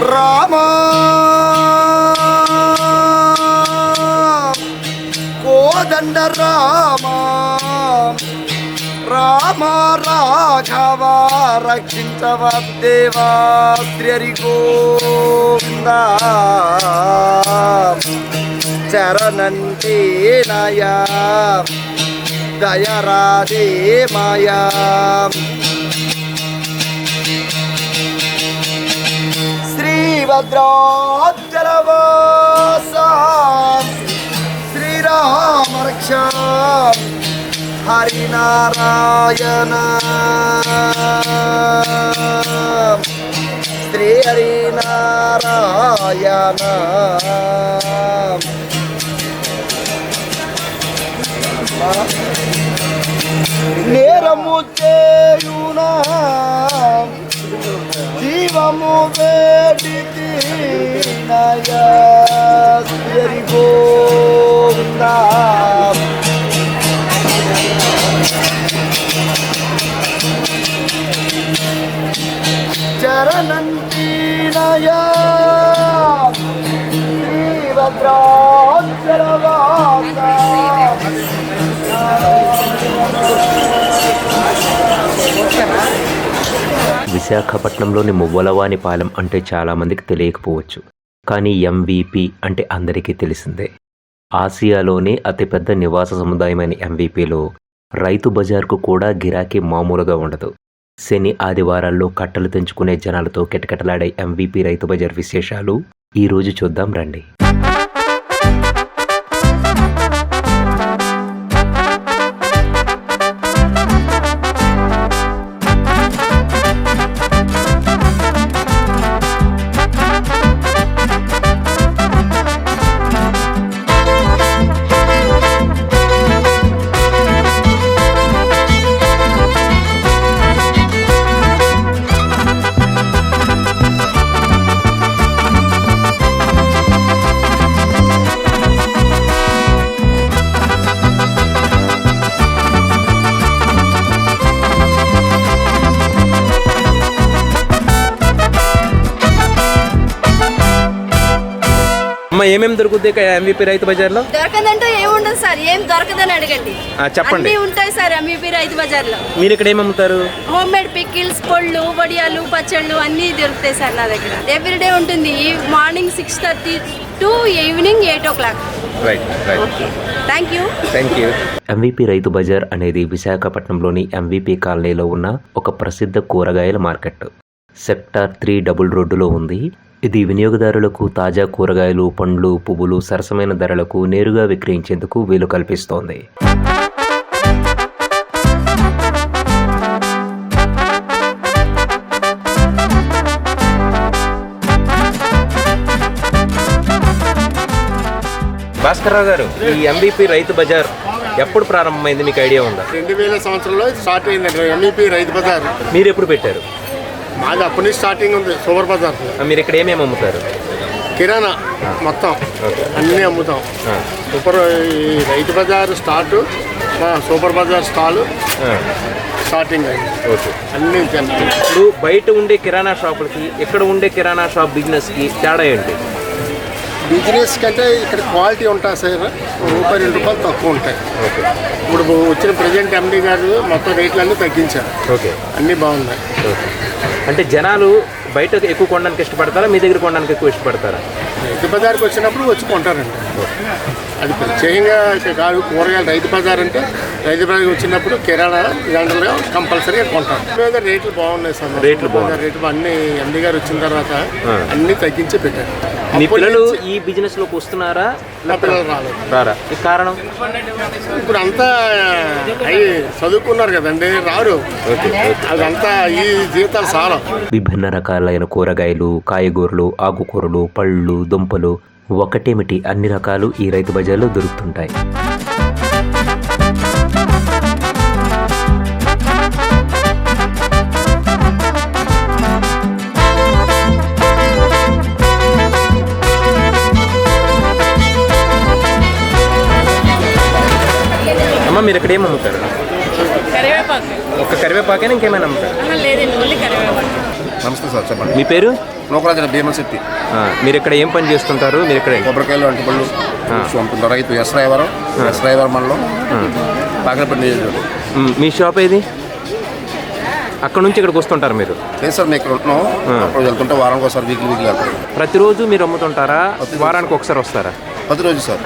రామ. కోదండ రామ. రామ రాఘవ రక్షించవ దేవా శ్రీ గోవింద. చరణంటే నయా దయరాదే మాయా. శ్రీభద్రాచలవాస శ్రీరామరక్ష. హరినారాయణ. శ్రీ హరినారాయణ నేరము చేయునా. Vivamo Vedina Yasiri Govinda Charanantinaya Sri Vajracharavata Thank you. విశాఖపట్నంలోని మువ్వలవానిపాలెం అంటే చాలామందికి తెలియకపోవచ్చు. కానీ ఎంవిపి అంటే అందరికీ తెలిసిందే. ఆసియాలోనే అతిపెద్ద నివాస సముదాయమైన ఎంవిపిలో రైతు బజార్కు కూడా గిరాకీ మామూలుగా ఉండదు. శని ఆదివారాల్లో కట్టలు తెంచుకునే జనాలతో కిటకిటలాడే ఎంవిపి రైతు బజార్ విశేషాలు ఈ రోజు చూద్దాం రండి. అమ్మ ఏమేమి దొరుకుతాయి ఇక్కడ ఎంవిపి రైతు బజార్లో? దొరకదంటే ఏముండదు సార్ ఏం దొరకదని అడగండి. ఆ, చెప్పండి. అన్నీ ఉంటాయి సార్ ఎంఈపీ రైతు బజార్లో. మీరు ఇక్కడ ఏమి అమ్ముతారు? హోమ్ మేడ్ పికిల్స్ పొళ్ళు వడియాలు పచ్చళ్ళు అన్నీ దొరుకుతాయి సార్ నా దగ్గర. ఎవ్రీడే ఉంటుంది. Morning six thirty to evening eight o'clock right right okay thank you thank you MVP Rythu Bazaar అనేది విశాఖపట్నంలోని ఎంవిపి కాలనీలో ఉన్న ఒక ప్రసిద్ధ కూరగాయల మార్కెట్. సెక్టార్ త్రీ డబుల్ రోడ్డులో ఉంది. ఇది వినియోగదారులకు తాజా కూరగాయలు పండ్లు పువ్వులు సరసమైన ధరలకు నేరుగా విక్రయించేందుకు వీలు కల్పిస్తోంది. భాస్కర్ రావు గారు ఈ ఎంవిపి రైతు బజార్ ఎప్పుడు ప్రారంభమైంది? మీకు ఐడియా ఉందా? రెండు వేల సంవత్సరంలో స్టార్ట్ అయిందండి ఎంఈపీ రైతు బజార్. మీరు ఎప్పుడు పెట్టారు? మాది అప్పటి నుంచి స్టార్టింగ్ ఉంది. Super bazaar. మీరు ఇక్కడ ఏమేమి అమ్ముతారు? కిరాణా మొత్తం. అన్నీ అమ్ముతాం. సూపర్ ఈ రైతు బజార్ స్టార్ట్ మా సూపర్ బజార్ స్టాల్ స్టార్టింగ్ అయింది. అన్నీ ఇప్పుడు బయట ఉండే కిరాణా షాపులకి ఇక్కడ ఉండే కిరాణా షాప్ బిజినెస్కి తేడా ఏంటి? బిజినెస్ కంటే ఇక్కడ క్వాలిటీ ఉంటాయి సార్. రూపాయి రెండు రూపాయలు తక్కువ ఉంటాయి. ఓకే. ఇప్పుడు వచ్చిన ప్రజెంట్ ఎండి గారు మొత్తం రేట్లు అన్నీ తగ్గించారు. ఓకే. అన్నీ బాగున్నాయి. ఓకే. అంటే జనాలు బయట ఎక్కువ కొనడానికి ఇష్టపడతారా? మీ దగ్గర కొనడానికి ఎక్కువ ఇష్టపడతారా? రైతు బజార్కి వచ్చినప్పుడు వచ్చి కొంటారండి. అది ప్రత్యేకంగా కాదు కూరగాయలు రైతు బజార్ అంటే రైతు బజార్కి వచ్చినప్పుడు కిరాణా జనరల్గా కంపల్సరీగా కొంటాం మీద రేట్లు బాగున్నాయి సార్. రేట్లు బాగున్నాయి. రేట్లు అన్ని ఎండి గారు వచ్చిన తర్వాత. అన్ని తగ్గించి పెట్టారు. మీ పిల్లలు ఈ బిజినెస్లోకి వస్తున్నారా? రారా? ఈ కారణం? ఇప్పుడు అంతా అవి చదువుకున్నారు కదండి రారు. అదంతా ఈ జీతాలు సారం. విభిన్న రకాలైన కూరగాయలు కాయగూరలు ఆకుకూరలు పళ్ళు దుంపలు ఒకటేమిటి? అన్ని రకాలు ఈ రైతు బజార్లో దొరుకుతుంటాయి. అమ్మ మీరు ఇక్కడ ఏం అమ్ముతారు? కరివేపాకు. ఒక కరివేపాకైనా ఇంకేమైనా అమ్ముతారు? లేదండి ఓన్లీ కరివేపాకు. నమస్తే సార్ చెప్పండి. మీ పేరు? నూకరాజన భీమశెట్టి మీరు ఇక్కడ ఏం పని చేస్తుంటారు మీరు ఇక్కడ కొబ్బరికాయలు అంటుపళ్ళు పంపుతుంది రైతు ఎస్ రాయవరం ఎస్ రాయవరం మండలం పాకరపల్లి నియోజకవర్గం. మ్, మీ షాప్ ఏది? అక్కడ నుంచి ఇక్కడికి వస్తుంటారు మీరు? లేదు సార్ మేము ఇక్కడ ఉంటున్నాం. అప్పుడు వెళ్తుంటే వారానికి ఒకసారి వీక్లీ వీక్లీ వెళ్తాం. ప్రతిరోజు మీరు అమ్ముతుంటారా? వారానికి ఒకసారి వస్తారా? ప్రతిరోజు సార్.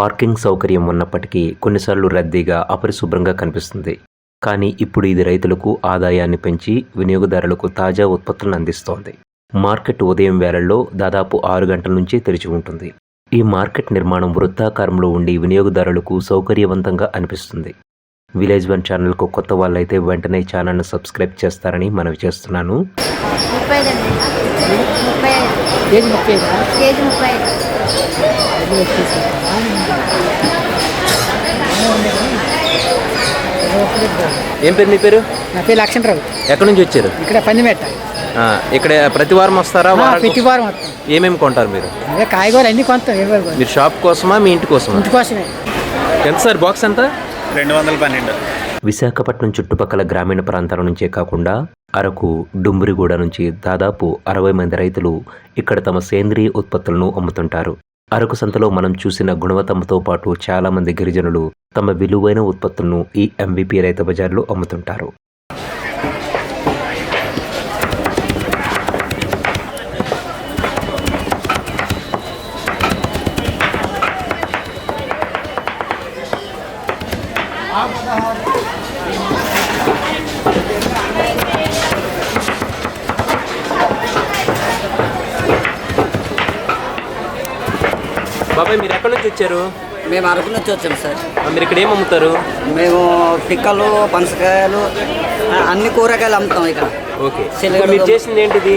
పార్కింగ్ సౌకర్యం ఉన్నప్పటికీ కొన్నిసార్లు రద్దీగా అపరిశుభ్రంగా కనిపిస్తుంది. కానీ ఇప్పుడు ఇది రైతులకు ఆదాయాన్ని పెంచి వినియోగదారులకు తాజా ఉత్పత్తులను అందిస్తోంది. మార్కెట్ ఉదయం వేళల్లో దాదాపు ఆరు గంటల నుంచి తెరిచి ఉంటుంది. ఈ మార్కెట్ నిర్మాణం వృత్తాకారంలో ఉండి వినియోగదారులకు సౌకర్యవంతంగా అనిపిస్తుంది. విలేజ్ వన్ ఛానల్కు కొత్త వాళ్ళైతే వెంటనే ఛానల్ను సబ్స్క్రైబ్ చేస్తారని మనవి చేస్తున్నాను. ఏం పేరు మీ పేరు? నా పేరు లక్ష్మణరావు ఎక్కడి నుంచి వచ్చారు? ఇక్కడ పందిమెట్ట ఆ, ఇక్కడ ప్రతి వారం వస్తారా? ప్రతి వారం ఏమేమి కొంటారు మీరు? కాయగూరలు అన్ని కొంటాం మీరు షాప్ కోసమా మీ ఇంటి కోసమా? ఇంటి కోసమే. ఎంత సార్ బాక్స్ ఎంత? రెండు వందల పన్నెండు. విశాఖపట్నం చుట్టుపక్కల గ్రామీణ ప్రాంతాల నుంచే కాకుండా అరకు డుంబురిగూడ నుంచి దాదాపు అరవై మంది రైతులు ఇక్కడ తమ సేంద్రియ ఉత్పత్తులను అమ్ముతుంటారు. అరకు సంతలో మనం చూసిన గుణవత్తమతో పాటు చాలా మంది గిరిజనులు తమ విలువైన ఉత్పత్తులను ఈ ఎంవిపి రైతు బజార్లో అమ్ముతుంటారు. బాబాయ్ మీరు ఎక్కడి నుంచి వచ్చారు? మేము అరకు నుంచి వచ్చాం సార్. మీరు ఇక్కడ ఏం అమ్ముతారు? మేము పిక్కలు పనసకాయలు అన్ని కూరగాయలు అమ్ముతాం ఇక్కడ. ఓకే. మీరు చేసింది ఏంటిది?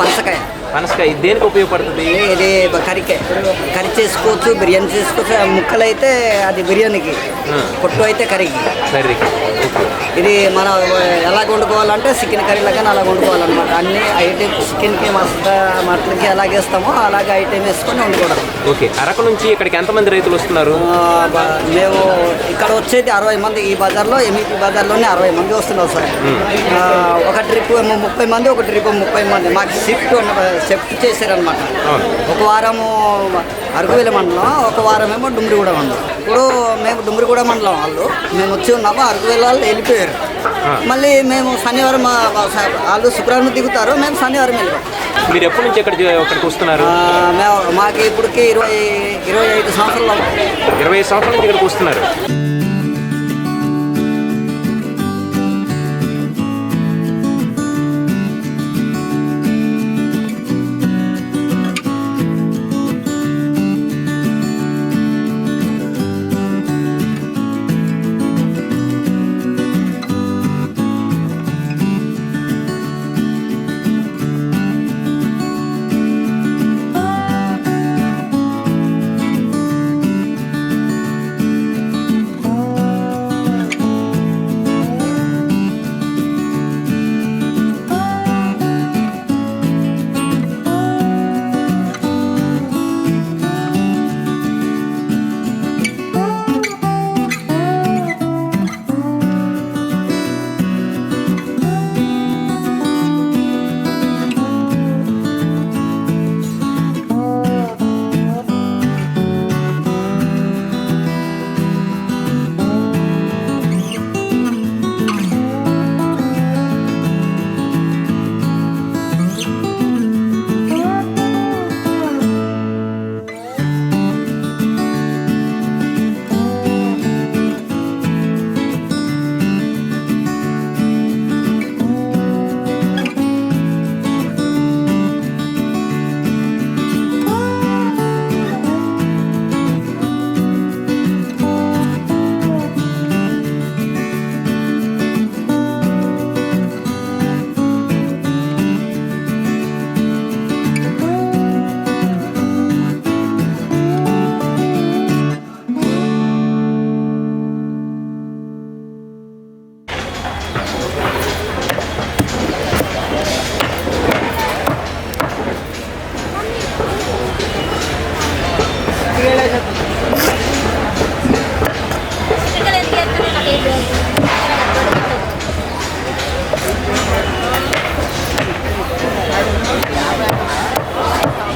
పనసకాయ. పనసకాయ దేనికి ఉపయోగపడుతుంది? ఇది కరికే కర్రీ చేసుకోవచ్చు బిర్యానీ చేసుకోవచ్చు ముక్కలు అయితే అది బిర్యానీకి. పొట్టు అయితే కర్రీకి. సరే ఓకే. ఇది మనం ఎలా వండుకోవాలంటే చికెన్ కర్రీ లాగా అలా వండుకోవాలన్నమాట. అన్ని ఐటమ్ చికెన్కి మసాలా మటన్కి ఎలాగ వేస్తామో అలాగే ఐటమ్ వేసుకొని వండుకోవడం. ఓకే. అరకు నుంచి ఇక్కడికి ఎంతమంది రైతులు వస్తున్నారు? మేము ఇక్కడ వచ్చేది అరవై మంది ఈ బజార్లో ఎంఈపీ బజార్లోనే అరవై మంది వస్తున్నారు సార్. ఒక ట్రిప్ ముప్పై మంది ఒక ట్రిప్ ముప్పై మంది. మాకు షిఫ్ట్ షిఫ్ట్ చేశారనమాట ఒక వారము అరకువేల మండలం ఒక వారం ఏమో డుమ్రిగూడ మండలం. ఇప్పుడు మేము డుమ్రిగూడ మండలం వాళ్ళు మేము వచ్చి ఉన్నాము అరకువేల వాళ్ళు వెళ్ళిపోయారు. మళ్ళీ మేము శనివారం వాళ్ళు శుక్రవారం దిగుతారు మేము శనివారం వెళ్ళాం మీరు ఎప్పటి నుంచి ఇక్కడ ఇక్కడికి వస్తున్నారు? మేము మాకు ఇప్పటికి ఇరవై ఇరవై ఐదు సంవత్సరాలు. ఇరవై సంవత్సరాల నుంచి ఇక్కడికి వస్తున్నారు.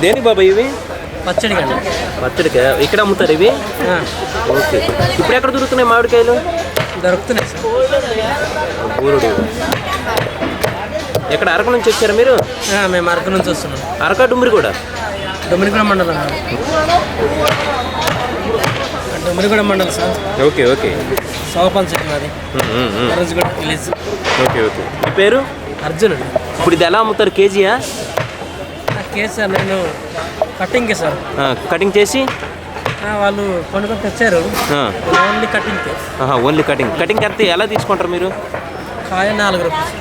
దేని బాబా ఇవి? పచ్చడి కండి పచ్చడికి? ఇక్కడ అమ్ముతారు ఇవి? ఓకే. ఇప్పుడు ఎక్కడ దొరుకుతున్నాయి మామిడికాయలు? దొరుకుతున్నాయి. ఎక్కడ అరకు నుంచి వచ్చారా మీరు? మేము అరకు నుంచి వస్తున్నాం. అరక డుమ్మిరి కూడా? డొమినిగూడ మండలం డొమినిగూడ మండలం sir. Okay okay. Um. Aranjaguda village. Okay okay. మీ పేరు? అర్జున్ ఇప్పుడు ఇది ఎలా అమ్ముతారు? కేజీయా? కేసు సార్ నేను కటింగ్కే సార్. ఆ, కటింగ్ చేసి? ఆ, వాళ్ళు కొనుక్కొని తెచ్చారు. ఆ, ఓన్లీ కటింగ్కే ఆహా, ఓన్లీ కటింగ్ కటింగ్ ఎంత ఎలా తీసుకుంటారు మీరు? కాయ నాలుగు రూపాయలు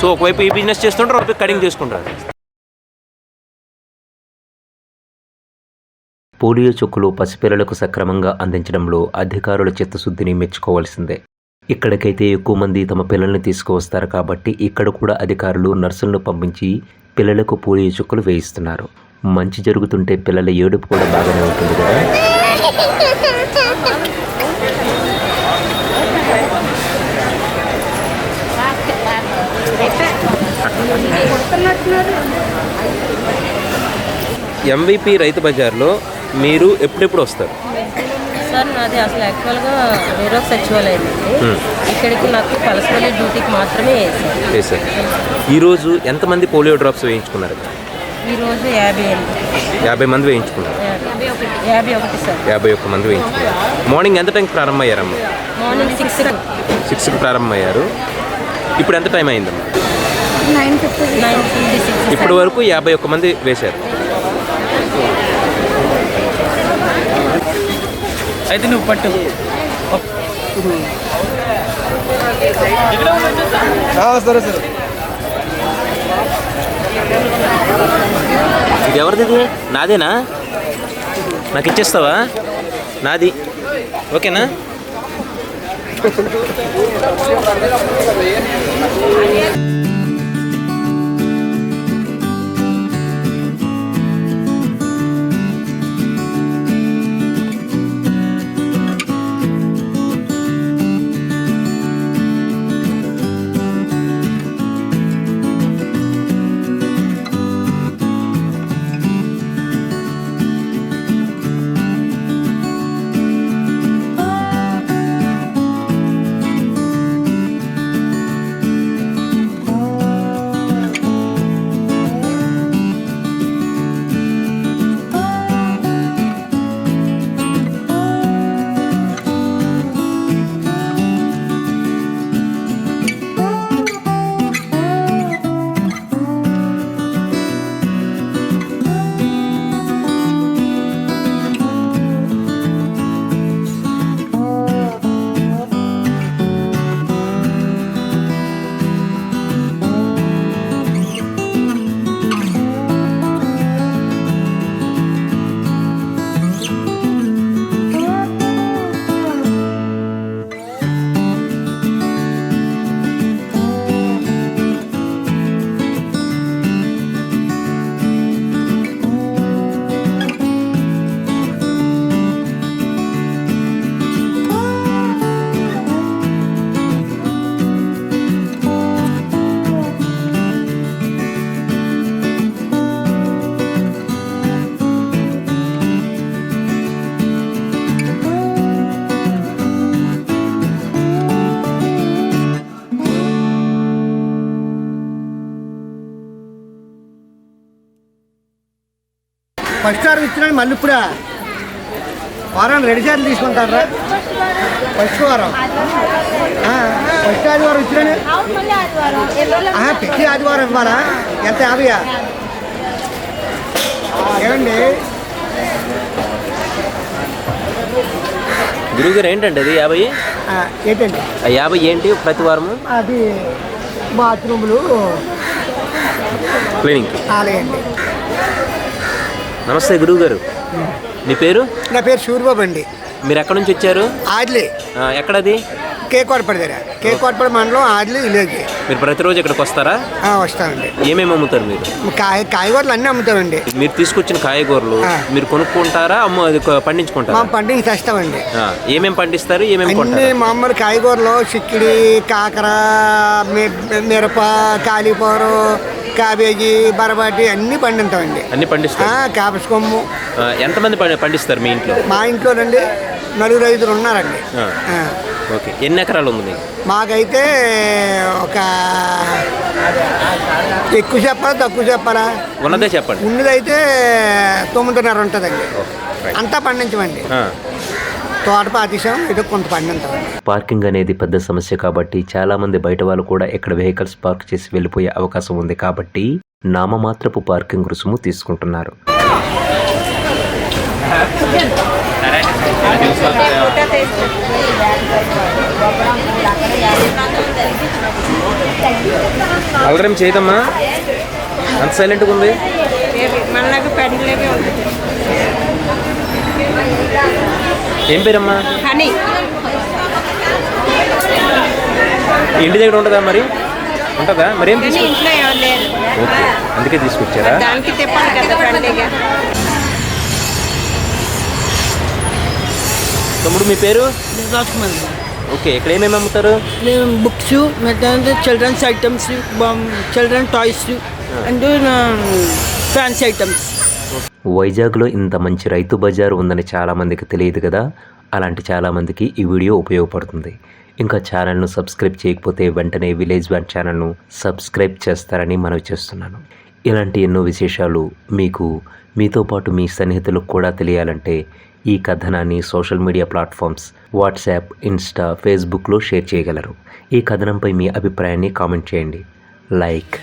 సో ఒకవైపు ఈ బిజినెస్ చేస్తుంటారు ఒకవైపు కటింగ్ చేసుకుంటారు. పోలియో చుక్కలు పసిపిల్లలకు సక్రమంగా అందించడంలో అధికారుల చిత్తశుద్ధిని మెచ్చుకోవాల్సిందే. ఇక్కడికైతే ఎక్కువ మంది తమ పిల్లల్ని తీసుకువస్తారు కాబట్టి ఇక్కడ కూడా అధికారులు నర్సులను పంపించి పిల్లలకు పోలియో చుక్కలు వేయిస్తున్నారు. మంచి జరుగుతుంటే పిల్లల ఏడుపు కూడా బాగానే ఉంటుంది కదా? ఎంవిపి రైతు బజార్లో మీరు ఎప్పుడెప్పుడు వస్తారు? సార్ నాది అసలు యాక్చువల్గా వేరే సచివాలయం అండి ఇక్కడికి నాకు పలసపల్లి డ్యూటీకి మాత్రమే వేసారు ఈరోజు ఎంతమంది పోలియో డ్రాప్స్ వేయించుకున్నారు? ఈరోజు యాభై ఎనిమిది. యాభై మంది వేయించుకున్నారు. యాభై ఒకటి. యాభై ఒకటి సార్. యాభై ఒక్క మంది వేయించుకున్నారు. మార్నింగ్ ఎంత టైంకి ప్రారంభమయ్యారమ్మ? మార్నింగ్ సిక్స్ సిక్స్కి ప్రారంభమయ్యారు. ఇప్పుడు ఎంత టైం అయిందమ్మా? Nine fifty nine fifty six ఇప్పటి వరకు యాభై ఒక్క మంది వేశారు. అయితే నువ్వు పట్టు. సరే సరే. ఇది ఎవరిది? నాదేనా? నాకు ఇచ్చేస్తావా? నాది. ఓకేనా? ఫస్ట్ వారం ఇచ్చినాడు మళ్ళీ ఇప్పుడా. వారాన్ని రెండు సార్లు తీసుకుంటారా? ఫస్ట్ వారం ఫస్ట్ ఆదివారం ఇచ్చినాడు ఆహా, ప్రతి ఆదివారం ఇవ్వాలా? ఎంత యాభైయా ఏమండి? గురువుగారు ఏంటండి అది యాభై? ఏంటండి? యాభై ఏంటి ప్రతి వారము? అది బాత్రూములు క్లీనింగ్. ఆలయండి. నమస్తే గురువుగారు. మీ పేరు? నా పేరు సూర్యబాబు అండి. మీరు ఎక్కడి నుంచి వచ్చారు? ఆదిలే ఎక్కడది? కేకోటపడి దగ్గర. కేకోటపడి మండలం ఆదిలే విలేజ్. మీరు ప్రతిరోజు ఇక్కడికి వస్తారా? వస్తామండి. ఏమేమి అమ్ముతారు మీరు? కాయ కాయగూరలు అన్నీ అమ్ముతామండి. మీరు తీసుకొచ్చిన కాయగూరలు. మీరు కొనుక్కుంటారా? అమ్మ అది పండించుకుంటారా? పండుగ తెస్తామండి. ఆ, ఏమేం పండిస్తారు? ఏమేమి అన్ని మామూలు కాయగూరలు చిక్కిడి కాకర మిరప కాలీఫ్లవరు క్యాబేజీ బరబాటి అన్నీ పండిస్తామండి. అన్ని పండిస్తారు. క్యాబేజ్ కొమ్ము. ఎంతమంది పండి- పండిస్తారు మీ ఇంట్లో? మా ఇంట్లోనండి నలుగురు ఐదుగురు ఉన్నారండి. ఓకే. ఎన్ని ఎకరాలు ఉంది మీకు? మాకైతే ఒక ఎక్కువ చెప్పాలా తక్కువ చెప్పాలా? ఉన్నదే చెప్పండి. ఉన్నదైతే తొమ్మిదిన్నర ఉంటుందండి. అంతా పండించమండి. తోట పాతీసాం ఏదో కొంత పండించాం పార్కింగ్ అనేది పెద్ద సమస్య కాబట్టి చాలామంది బయట వాళ్ళు కూడా ఇక్కడ వెహికల్స్ పార్క్ చేసి వెళ్ళిపోయే అవకాశం ఉంది కాబట్టి నామమాత్రపు పార్కింగ్ రుసుము తీసుకుంటున్నారు. అలరేం చేయదమ్మా. అంత సైలెంట్గా ఉంది. మనలాగా పెండ్లేకే ఉంటుంది ఏం పేరమ్మా? హనీ. ఇంటి దగ్గర ఉంటుందా మరి? ఉంటుందా? మరి ఏం తీసుకు ఓకే. అందుకే తీసుకొచ్చారా? దానికి కదా తమ్ముడు మీ పేరు? ఓకే. ఇక్కడ ఏమేమి అమ్ముతారు? మేము books children's items children toys and fancy items. వైజాగ్లో ఇంత మంచి రైతు బజార్ ఉందని చాలామందికి తెలియదు కదా? అలాంటి చాలామందికి ఈ వీడియో ఉపయోగపడుతుంది. ఇంకా ఛానల్ను సబ్స్క్రైబ్ చేయకపోతే వెంటనే విలేజ్ బ్యాండ్ ఛానల్ను సబ్స్క్రైబ్ చేస్తారని మనవి చేస్తున్నాను. ఇలాంటి ఎన్నో విశేషాలు మీకు మీతో పాటు మీ సన్నిహితులకు కూడా తెలియాలంటే ఈ కథనాన్ని social media platforms WhatsApp Insta ఫేస్బుక్లో షేర్ చేయగలరు. ఈ కథనంపై మీ అభిప్రాయాన్ని కామెంట్ చేయండి. లైక్.